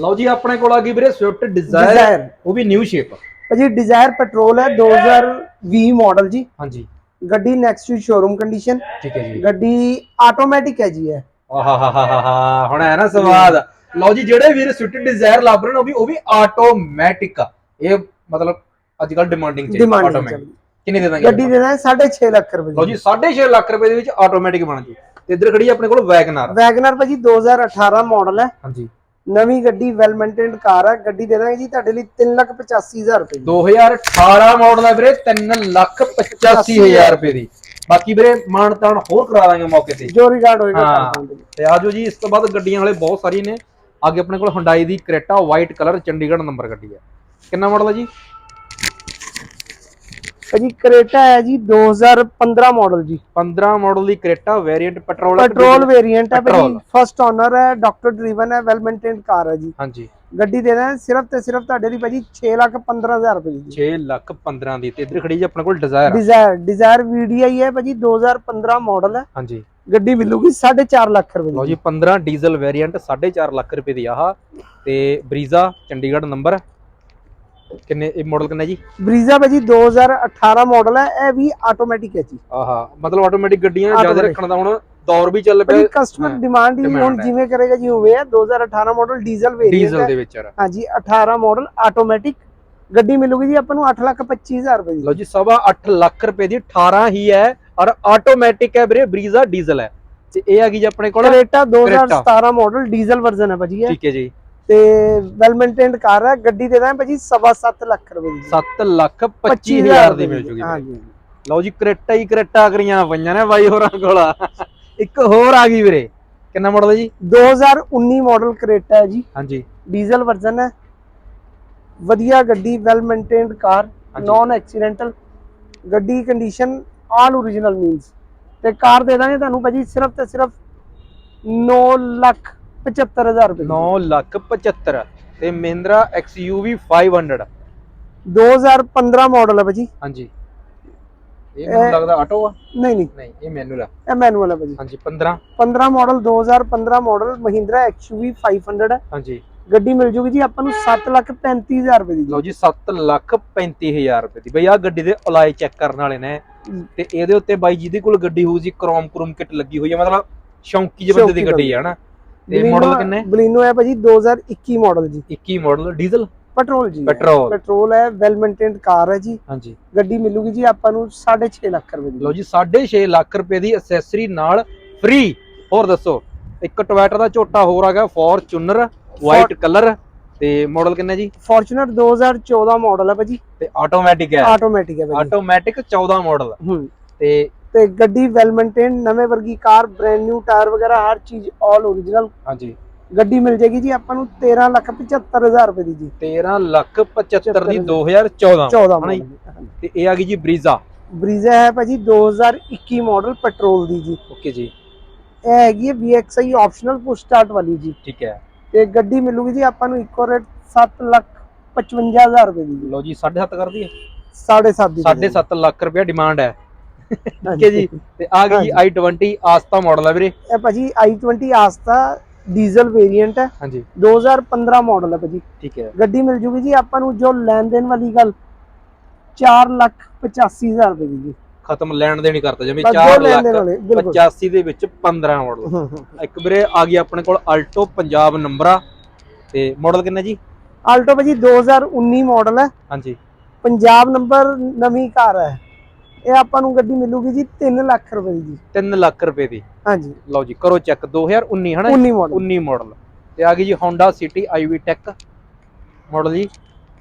ਲਓ ਜੀ ਆਪਣੇ ਕੋਲ ਆ ਗਈ ਵੀਰੇ ਸਵਿਫਟ ਡਿਜ਼ਾਇਰ। ਉਹ ਵੀ ਨਿਊ ਸ਼ੇਪ ਭਾਜੀ ਡਿਜ਼ਾਇਰ ਪੈਟਰੋਲ ਹੈ 2020 ਮਾਡਲ ਜੀ। ਹਾਂਜੀ। ਗੱਡੀ ਨੈਕਸਟ ਸ਼ੋਰੂਮ ਕੰਡੀਸ਼ਨ ਠੀਕ ਹੈ ਜੀ। ਗੱਡੀ ਆਟੋਮੈਟਿਕ ਹੈ ਜੀ ਹੈ ਆਹਾਹਾਹਾਹਾ ਹੁਣ ਹੈ ਨਾ ਸਵਾਦ। ਲਓ ਜੀ ਜਿਹੜੇ ਵੀਰ ਸਵਿਫਟ ਡਿਜ਼ਾਇਰ ਲੱਭ ਰਹੇ ਨੇ ਉਹ ਵੀ ਉਹ ਵੀ ਆਟੋਮੈਟਿਕ ਆ। ਇਹ ਮਤਲਬ ਅੱਜ ਕੱਲ ਡਿਮਾਂਡਿੰਗ ਚ ਡਿਮਾਂਡ automatic। ਕਿੰਨੇ ਦੇ ਦਾਂਗੇ ਗੱਡੀ ਦੇ ਦਾਂ 6.5 ਲੱਖ ਰੁਪਏ ਲਓ ਜੀ 6.5 ਲੱਖ ਰੁਪਏ ਦੇ ਵਿੱਚ ਆਟੋਮੈਟਿਕ ਬਣ ਜੂ। ਤੇ ਇੱਧਰ ਖੜੀ ਆਪਣੇ ਕੋਲ ਵੈਗਨਰ ਵੈਗਨਰ ਭਾਜੀ 2018 ਮਾਡਲ ਹੈ। ਹਾਂਜੀ। ਨਵੀਂ ਗੱਡੀ ਵੈਲ ਮੇਨਟੇਨਡ ਕਾਰ ਹੈ ਗੱਡੀ ਦੇ ਦਾਂਗੇ ਜੀ ਤੁਹਾਡੇ ਲਈ 385000 ਰੁਪਏ ਦੀ। 2018 ਮਾਡਲ ਹੈ ਵੀਰੇ 3 ਲੱਖ 85000 ਰੁਪਏ ਦੀ। ਬਾਕੀ ਵੀਰੇ ਮਾਨ ਤਾਨ ਹੋਰ ਕਰਾ ਦਾਂਗੇ ਮੌਕੇ ਤੇ। ਜੋ ਰਿਗਾਰਡ ਹੋਏਗਾ ਹਾਂ। ਤੇ ਆਜੋ ਜੀ ਇਸ ਤੋਂ ਬਾਅਦ ਗੱਡੀਆਂ ਵਾਲੇ ਬਹੁਤ ਸਾਰੀ ਨੇ। ਅੱਗੇ ਆਪਣੇ ਕੋਲ ਹੁੰਡਾਈ ਦੀ Creta white colour Chandigarh number ਗੱਡੀ ਹੈ ਕਿੰਨਾ ਮਾਡਲ ਹੈ ਜੀ? ਭਾਜੀ ਕਰੇਟਾ ਹੈ ਜੀ 2015 ਮਾਡਲ ਜੀ। 15 ਮਾਡਲ ਦੀ Creta variant petrol petrol variant ਹੈ ਭਾਜੀ। ਫਸਟ ਓਨਰ ਹੈ ਡਾਕਟਰ ਡਰੀਵਨ ਹੈ ਵੈਲ ਮੇਨਟੇਨਡ ਕਾਰ ਹੈ ਜੀ। ਹਾਂਜੀ। ਗੱਡੀ ਦੇ ਦਾਂ ਸਿਰਫ ਤੇ ਸਿਰਫ ਤੁਹਾਡੇ ਲਈ ਭਾਜੀ 6 ਲੱਖ 15000 ਰੁਪਏ ਦੀ 6 ਲੱਖ 15 ਦੀ ਤੇ ਇੱਧਰ ਖੜੀ ਜੀ ਆਪਣੇ ਕੋਲ ਡਿਜ਼ਾਇਰ ਡਿਜ਼ਾਇਰ ਡਿਜ਼ਾਇਰ VDI ਹੈ ਭਾਜੀ 2015 ਮਾਡਲ ਹੈ। ਹਾਂਜੀ। ਗੱਡੀ ਮਿਲੂਗੀ 4.5 ਲੱਖ ਰੁਪਏ ਲਓ ਦੀ ਜੀ 15 ਡੀਜ਼ਲ ਵੇਰੀਐਂਟ 4.5 ਲੱਖ ਰੁਪਏ ਦੀ ਆਹ। ਤੇ ਬਰੀਜ਼ਾ ਚੰਡੀਗੜ੍ਹ ਨੰਬਰ ਕਿੰਨੇ ਇਹ ਮਾਡਲ ਕਿੰਨਾ ਜੀ? ਬਰੀਜ਼ਾ ਭਾਜੀ 2018 ਮਾਡਲ ਹੈ ਇਹ ਵੀ ਆਟੋਮੈਟਿਕ ਹੈ ਜੀ। ਆਹਾ ਮਤਲਬ ਆਟੋਮੈਟਿਕ ਗੱਡੀਆਂ ਜ਼ਿਆਦਾ। ਰੱਖਣ ਦਾ ਹੁਣ ਦੌਰ ਵੀ ਚੱਲ ਪਿਆ ਕਸਟਮਰ ਡਿਮਾਂਡ ਹੀ ਹੁਣ। ਜਿਵੇਂ ਕਰੇਗਾ ਜੀ ਉਵੇਂ ਹੈ 2018 ਮਾਡਲ ਡੀਜ਼ਲ ਵੇਰੀਐਂਟ ਡੀਜ਼ਲ ਦੇ ਵਿੱਚ ਹਾਂਜੀ 18 ਮਾਡਲ ਆਟੋਮੈਟਿਕ ਗੱਡੀ ਮਿਲੂਗੀ ਜੀ ਆਪਾਂ ਨੂੰ 8 ਲੱਖ 25000 ਰੁਪਏ ਦੀ। ਲਓ ਜੀ ਸਵਾ 8 ਲੱਖ ਰੁਪਏ ਦੀ 18 ਹੀ ਹੈ ਔਰ ਆਟੋਮੈਟਿਕ ਹੈ ਵੀਰੇ ਬਰੀਜ਼ਾ ਡੀਜ਼ਲ ਹੈ। ਤੇ ਇਹ ਆ ਗਈ ਜੀ ਆਪਣੇ ਕੋਲ। ਕਰੇਟਾ 2017 ਮਾਡਲ ਡੀਜ਼ਲ ਵਰਜ਼ਨ ਹੈ ਭਾਜੀ ਠੀਕ ਹੈ ਜੀ। ਤੇ ਵੈਲ ਮੇਨਟੇਨਡ ਕਾਰ ਹੈ ਗੱਡੀ ਦੇ ਦਾਂ ਭਾਜੀ 7.5 ਲੱਖ ਰੁਪਏ ਦੀ। 7 ਲੱਖ 25000 ਦੀ ਮਿਲ ਜੂਗੀ। ਹਾਂਜੀ। ਲਓ ਜੀ ਕਰੇਟਾ ਹੀ ਕਰੇਟਾ ਕਰੀਆਂ ਪਈਆਂ ਨੇ ਬਾਈ ਹੋਰਾਂ ਕੋਲ। ਇੱਕ ਹੋਰ ਆ ਗਈ ਵੀਰੇ। ਕਿੰਨਾ ਮਾਡਲ ਹੈ ਜੀ? 2019 ਮਾਡਲ ਕਰੇਟਾ ਹੈ ਜੀ। ਹਾਂਜੀ। ਡੀਜ਼ਲ ਵਰਜ਼ਨ ਹੈ। ਵਧੀਆ ਗੱਡੀ well maintained car. Non accidental ਗੱਡੀ ਕੰਡੀਸ਼ਨ ਆਲ ਓਰੀਜਨਲ ਮੀਨਸ ਤੇ ਕਾਰ ਦੇ ਦਾਂਗੇ ਤੁਹਾਨੂੰ ਭਾਜੀ ਸਿਰਫ ਤੇ ਸਿਰਫ 9 ਲੱਖ 75000 ਰੁਪਏ ਦੀ। 9 ਲੱਖ 75 ਤੇ ਮਹਿੰਦਰਾ XUV 500 2015 ਮਾਡਲ ਹੈ ਭਾਜੀ। ਹਾਂਜੀ। ਇਹ ਮੈਨੂੰ ਇਹ- ਲੱਗਦਾ ਆਟੋ ਆ? ਨਹੀਂ ਨਹੀਂ। ਨਹੀਂ ਇਹ ਮੈਨੂਅਲ ਆ। ਇਹ ਮੈਨੂਅਲ ਹੈ ਭਾਜੀ। ਹਾਂਜੀ 15 15 ਮਾਡਲ 2015 ਮਾਡਲ ਮਹਿੰਦਰਾ XUV 500 ਹੈ ਹਾਂਜੀ। ਗੱਡੀ ਮਿਲ ਜੂਗੀ ਜੀ ਆਪਾਂ ਨੂੰ 7 ਲੱਖ 35000 ਰੁਪਏ ਦੀ ਲਓ ਜੀ 7 ਲੱਖ 35000 ਰੁਪਏ ਦੀ। ਬਈ ਆ ਗੱਡੀ ਦੇ ਅਲਾਈ ਚੈੱਕ ਕਰਨ ਵਾਲੇ ਨੇ। ਤੇ ਇਹਦੇ ਉੱਤੇ ਬਾਈ ਜਿਹਦੇ ਕੋਲ ਗੱਡੀ ਹੋਊ ਜੀ ਕ੍ਰੋਮ ਕਰੂਮ ਕਿਟ ਲੱਗੀ ਹੋਈ ਹੈ ਮਤਲਬ ਸ਼ੌਂਕੀ ਜਿਹੇ ਬੰਦੇ ਦੀ ਗੱਡੀ ਹੈ ਹਨਾ ਤੇ ਮਾਡਲ ਕਿੰਨੇ ਬਲੀਨੋ ਹੈ ਭਾਜੀ 2021 ਮਾਡਲ ਜੀ। 21 ਮਾਡਲ ਡੀਜ਼ਲ ਪੈਟਰੋਲ ਜੀ। ਪੈਟਰੋਲ। ਪੈਟਰੋਲ ਹੈ ਵੈਲ ਮੇਨਟੇਨਡ ਕਾਰ ਹੈ ਜੀ। ਹਾਂਜੀ। ਗੱਡੀ ਮਿਲੂਗੀ ਜੀ ਆਪਾਂ ਨੂੰ 6.5 ਲੱਖ ਰੁਪਏ ਦੀ। ਲਓ ਜੀ 6.5 ਲੱਖ ਰੁਪਏ ਦੀ ਐਕਸੈਸਰੀ ਨਾਲ ਫ੍ਰੀ ਹੋਰ ਦੱਸੋ ਇੱਕ ਟੋਇਟਾ ਦਾ ਝੋਟਾ ਹੋਰ ਆ ਗਿਆ ਫੋਰਚੂਨਰ ਵਾਈਟ ਕਲਰ ਤੇ ਮਾਡਲ ਕਿੰਨਾ ਜੀ? ਫੋਰਚੂਨਰ 2014 ਮਾਡਲ ਹੈ ਭਾਜੀ। ਤੇ ਆਟੋਮੈਟਿਕ ਹੈ। ਆਟੋਮੈਟਿਕ ਹੈ ਭਾਜੀ। ਆਟੋਮੈਟਿਕ 14 ਮਾਡਲ ਹੂੰ। ਤੇ ਤੇ ਗੱਡੀ ਵੈਲ ਮੇਨਟੇਨਡ ਨਵੇਂ ਵਰਗੀ ਕਾਰ ਬ੍ਰੈਂਡ ਨਿਊ ਟਾਇਰ ਵਗੈਰਾ ਹਰ ਚੀਜ਼ ਆਲ ਓਰੀਜਨਲ ਹਾਂਜੀ। ਗੱਡੀ ਮਿਲ ਜਾਏਗੀ ਜੀ ਆਪਾਂ ਨੂੰ 13 ਲੱਖ 75000 ਰੁਪਏ ਦੀ ਜੀ। 13 ਲੱਖ 75 ਦੀ 2014 14 ਹਨਾ ਜੀ? ਮਾਡਲ ਤੇ ਇਹ ਆ ਗਈ ਜੀ ਬਰੀਜ਼ਾ। ਬਰੀਜ਼ਾ ਹੈ ਭਾਜੀ 2021 ਮਾਡਲ ਪੈਟਰੋਲ ਦੀ ਜੀ। ਓਕੇ ਜੀ। ਇਹ ਹੈਗੀ ਹੈ VXI ਆਪਸ਼ਨਲ ਪੁਸ਼ ਸਟਾਰਟ ਵਾਲੀ ਜੀ। ਠੀਕ ਹੈ। ਤੇ ਗੱਡੀ ਮਿਲੂਗੀ ਜੀ ਆਪਾਂ ਨੂੰ ਇੱਕੋ ਰੇਟ 7 ਲੱਖ 55000 ਰੁਪਏ ਦੀ ਲਓ ਜੀ 7.5 ਕਰ ਦਈਏ 7.5 ਦੀ 7.5 ਲੱਖ ਰੁਪਏ ਡਿਮਾਂਡ ਹੈ। ਠੀਕ ਹੈ ਜੀ। ਤੇ ਆ ਗਈ ਜੀ i20 ਆਸਤਾ ਮਾਡਲ ਹੈ ਵੀਰੇ। ਇਹ ਭਾਜੀ i20 ਆਸਤਾ ਡੀਜ਼ਲ ਵੇਰੀਐਂਟ ਹੈ। ਹਾਂਜੀ। 2015 ਮਾਡਲ ਹੈ ਭਾਜੀ। ਠੀਕ ਹੈ। ਗੱਡੀ ਮਿਲ ਜੂਗੀ ਜੀ ਆਪਾਂ ਨੂੰ ਜੋ ਲੈਣ ਦੇਣ ਵਾਲੀ ਗੱਲ। 4 ਲੱਖ 85000 ਰੁਪਏ ਦੀ ਜੀ। ਖਤਮ ਲੈਣ ਦੇਣ ਹੀ ਕਰਤਾ ਜਿਵੇਂ ਬਸ ਜੋ 4 ਲੈਣ ਦੇਣ ਲੱਖ ਵਾਲੇ ਬਿਲਕੁਲ। 85 ਦੇ ਵਿੱਚ 15 ਮਾਡਲ ਇੱਕ ਵੀਰੇ ਆ ਗਈ ਆਪਣੇ ਕੋਲ ਆਲਟੋ ਪੰਜਾਬ ਨੰਬਰ ਤੇ ਮਾਡਲ ਕਿੰਨਾ ਜੀ? ਆਲਟੋ ਭਾਜੀ 2019 ਮਾਡਲ ਹੈ। ਹਾਂਜੀ। ਪੰਜਾਬ ਨੰਬਰ ਨਵੀਂ ਕਾਰ ਹੈ। ਇਹ ਆਪਾਂ ਨੂੰ ਗੱਡੀ ਮਿਲੂਗੀ ਜੀ 3 ਲੱਖ ਰੁਪਏ ਦੀ ਜੀ। 3 ਲੱਖ ਰੁਪਏ ਦੀ। ਹਾਂਜੀ। ਲਓ ਜੀ ਕਰੋ ਚੈੱਕ 2019 ਹਨਾ 19 ਮਾਡਲ 19 ਮਾਡਲ ਤੇ ਆ ਗਈ ਜੀ Honda City IV Tech model ਜੀ।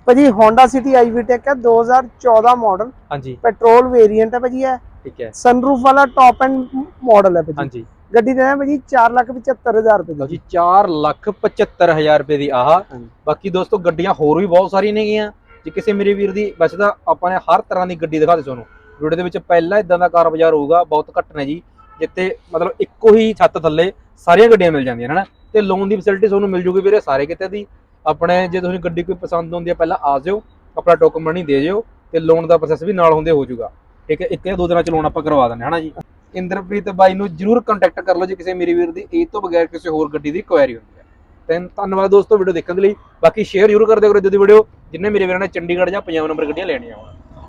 ਭਾਜੀ Honda City IV Tech ਹੈ 2014 ਮਾਡਲ ਹਾਂਜੀ। ਪੈਟਰੋਲ ਵੇਰੀਐਂਟ ਹੈ ਭਾਜੀ ਇਹ। ਠੀਕ ਹੈ। ਸਨਰੂਫ ਵਾਲਾ ਟੌਪ ਐਂਡ ਮਾਡਲ ਹੈ ਭਾਜੀ। ਹਾਂਜੀ। ਗੱਡੀ ਦਾ ਭਾਜੀ 475000 ਰੁਪਏ ਦੀ। ਜੀ 4 ਲੱਖ 75000 ਰੁਪਏ ਦੀ ਆਹ। ਬਾਕੀ ਦੋਸਤੋ ਗੱਡੀਆਂ ਹੋਰ ਵੀ ਬਹੁਤ ਸਾਰੀਆਂ ਨੇਗੀਆਂ। ਜੇ ਕਿਸੇ ਮੇਰੇ ਵੀਰ ਦੀ ਵੈਸੇ ਤਾਂ ਆਪਾਂ ਨੇ ਹਰ ਤਰ੍ਹਾਂ ਦੀ ਗੱਡੀ ਦਿਖਾ ਦੇ ਤੁਹਾਨੂੰ। ਵੀਡੀਓ ਦੇ ਵਿੱਚ ਪਹਿਲਾਂ ਇਦਾਂ ਦਾ ਕਾਰ ਬਾਜ਼ਾਰ ਹੋਊਗਾ, ਬਹੁਤ ਘੱਟ ਨੇ ਜੀ। ਜਿੱਥੇ ਮਤਲਬ ਇੱਕੋ ਹੀ ਛੱਤ ਥੱਲੇ ਸਾਰੀਆਂ ਗੱਡੀਆਂ ਮਿਲ ਜਾਂਦੀਆਂ ਹਨਾ? ਤੇ ਲੋਨ ਦੀ ਫੈਸਿਲਿਟੀ ਤੁਹਾਨੂੰ ਮਿਲ ਜੂਗੀ ਵੀਰੇ ਸਾਰੇ ਕਿਤੇ ਦੀ। ਆਪਣੇ ਜੇ ਤੁਸੀਂ ਗੱਡੀ ਕੋਈ ਪਸੰਦ ਆਉਂਦੀ ਹੈ, ਪਹਿਲਾਂ ਆ ਜਾਓ, ਆਪਣਾ ਡਾਕੂਮੈਂਟ ਨਹੀਂ ਦੇ ਜਿਓ, ਤੇ ਲੋਨ ਦਾ ਪ੍ਰੋਸੈਸ ਵੀ ਨਾਲ ਹੁੰਦੇ ਹੋ ਜਾਊਗਾ। ਠੀਕ ਹੈ, ਇੱਕ ਜਾਂ ਦੋ ਦਿਨਾਂ ਚ ਲੋਨ ਆਪਾਂ ਕਰਵਾ ਦਿੰਦੇ ਹਾਂ, ਹਨਾ ਜੀ? ਇੰਦਰਪ੍ਰੀਤ ਬਾਈ ਨੂੰ ਜਰੂਰ ਕੰਟੈਕਟ ਕਰ ਲਓ ਜੇ ਕਿਸੇ ਮੇਰੀ ਵੀਰ ਦੀ। ਇਹ ਤੋਂ ਬਗੈਰ ਕਿਸੇ ਹੋਰ ਗੱਡੀ ਦੀ ਕੁਐਰੀ ਹੁੰਦੀ ਹੈ। ਤੇ ਧੰਨਵਾਦ ਦੋਸਤੋ ਵੀਡੀਓ ਦੇਖਣ ਦੇ ਲਈ। ਬਾਕੀ ਸ਼ੇਅਰ ਜ਼ਰੂਰ ਕਰ ਦਿਓ ਕਰੋ ਜਦੋਂ ਵੀਡੀਓ ਜਿੰਨੇ ਮੇਰੇ ਵੀਰਾਂ ਨੇ ਚੰਡੀਗੜ੍ਹ ਜਾਂ ਪੰਜਾਬ ਨੰਬਰ ਗੱਡੀਆਂ ਲੈਣੀਆਂ ਹੋਣ।